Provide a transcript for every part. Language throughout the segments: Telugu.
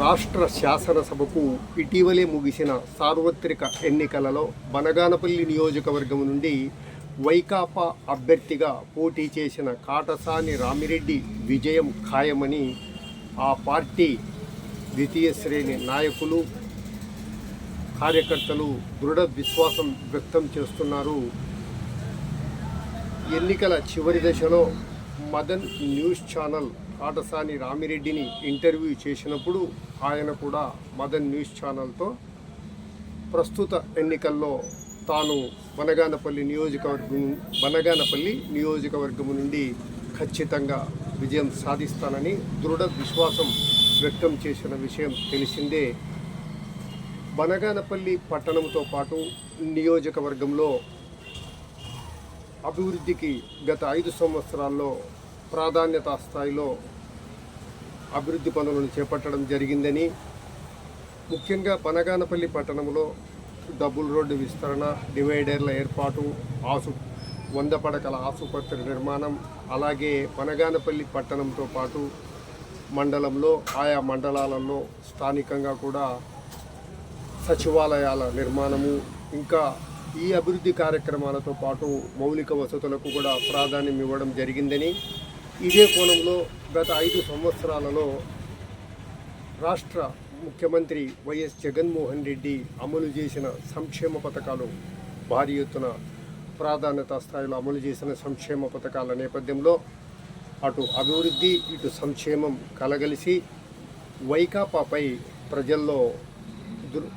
రాష్ట్ర శాసనసభకు ఇటీవలే ముగిసిన సార్వత్రిక ఎన్నికలలో బనగానపల్లి నియోజకవర్గం నుండి వైకాపా అభ్యర్థిగా పోటీ చేసిన కాటసాని రామిరెడ్డి విజయం ఖాయమని ఆ పార్టీ ద్వితీయ శ్రేణి నాయకులు కార్యకర్తలు దృఢ విశ్వాసం వ్యక్తం చేస్తున్నారు. ఎన్నికల చివరి దశలో మదన్ న్యూస్ ఛానల్ కాటసాని రామిరెడ్డిని ఇంటర్వ్యూ చేసినప్పుడు ఆయన కూడా మదన్ న్యూస్ ఛానల్తో ప్రస్తుత ఎన్నికల్లో తాను బనగానపల్లి నియోజకవర్గం బనగానపల్లి నియోజకవర్గం నుండి ఖచ్చితంగా విజయం సాధిస్తానని దృఢ విశ్వాసం వ్యక్తం చేసిన విషయం తెలిసిందే. బనగానపల్లి పట్టణంతో పాటు నియోజకవర్గంలో అభివృద్ధికి గత ఐదు సంవత్సరాల్లో ప్రాధాన్యత స్థాయిలో అభివృద్ధి పనులను చేపట్టడం జరిగిందని ముఖ్యంగా పనగానపల్లి పట్టణంలో డబుల్ రోడ్డు విస్తరణ డివైడర్ల ఏర్పాటు ఆసు వంద పడకల ఆసుపత్రి నిర్మాణం అలాగే పనగానపల్లి పట్టణంతో పాటు మండలంలో ఆయా మండలాలలో స్థానికంగా కూడా సచివాలయాల నిర్మాణము ఇంకా ఈ అభివృద్ధి కార్యక్రమాలతో పాటు మౌలిక వసతులకు కూడా ప్రాధాన్యం ఇవ్వడం జరిగిందని ఇదే కోణంలో గత ఐదు సంవత్సరాలలో రాష్ట్ర ముఖ్యమంత్రి వైఎస్ జగన్మోహన్ రెడ్డి అమలు చేసిన సంక్షేమ పథకాలు భారీ ఎత్తున ప్రాధాన్యత స్థాయిలో అమలు చేసిన సంక్షేమ పథకాల నేపథ్యంలో అటు అభివృద్ధి ఇటు సంక్షేమం కలగలిసి వైకాపాపై ప్రజల్లో దుర్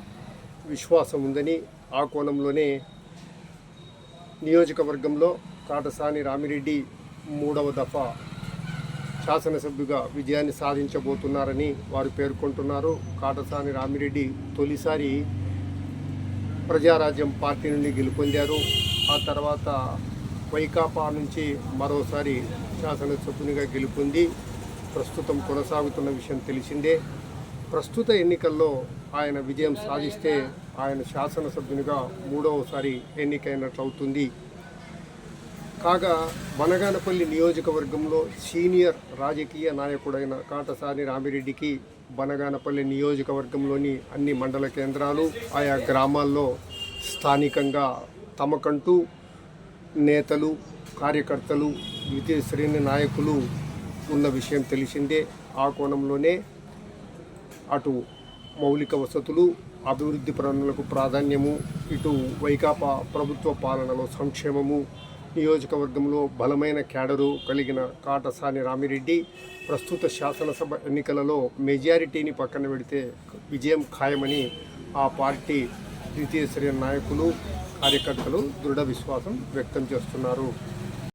విశ్వాసం ఉందని ఆ కోణంలోనే నియోజకవర్గంలో కాటసాని రామిరెడ్డి మూడవ దఫా శాసనసభ్యుగా విజయాన్ని సాధించబోతున్నారని వారు పేర్కొంటున్నారు. కాటసాని రామిరెడ్డి తొలిసారి ప్రజారాజ్యం పార్టీ నుండి గెలుపొందారు. ఆ తర్వాత వైకాపా నుంచి మరోసారి శాసనసభ్యునిగా గెలుపొంది ప్రస్తుతం కొనసాగుతున్న విషయం తెలిసిందే. ప్రస్తుత ఎన్నికల్లో ఆయన విజయం సాధిస్తే ఆయన శాసనసభ్యునిగా మూడవసారి ఎన్నికైనట్లు అవుతుంది కాగా బనగానపల్లి నియోజకవర్గంలో సీనియర్ రాజకీయ నాయకుడైన కాటసాని రామిరెడ్డికి బనగానపల్లి నియోజకవర్గంలోని అన్ని మండల కేంద్రాలు ఆయా గ్రామాల్లో స్థానికంగా తమకంటూ నేతలు కార్యకర్తలు ద్వితీయ శ్రేణి నాయకులు ఉన్న విషయం తెలిసిందే. ఆ కోణంలోనే అటు మౌలిక వసతులు అభివృద్ధి పనులకు ప్రాధాన్యము ఇటు వైకాపా ప్రభుత్వ పాలనలో సంక్షేమము నియోజకవర్గంలో బలమైన క్యాడరు కలిగిన కాటసాని రామిరెడ్డి ప్రస్తుత శాసనసభ ఎన్నికలలో మెజారిటీని పక్కన పెడితే విజయం ఖాయమని ఆ పార్టీ ద్వితీయ శ్రేణి నాయకులు కార్యకర్తలు దృఢ విశ్వాసం వ్యక్తం చేస్తున్నారు.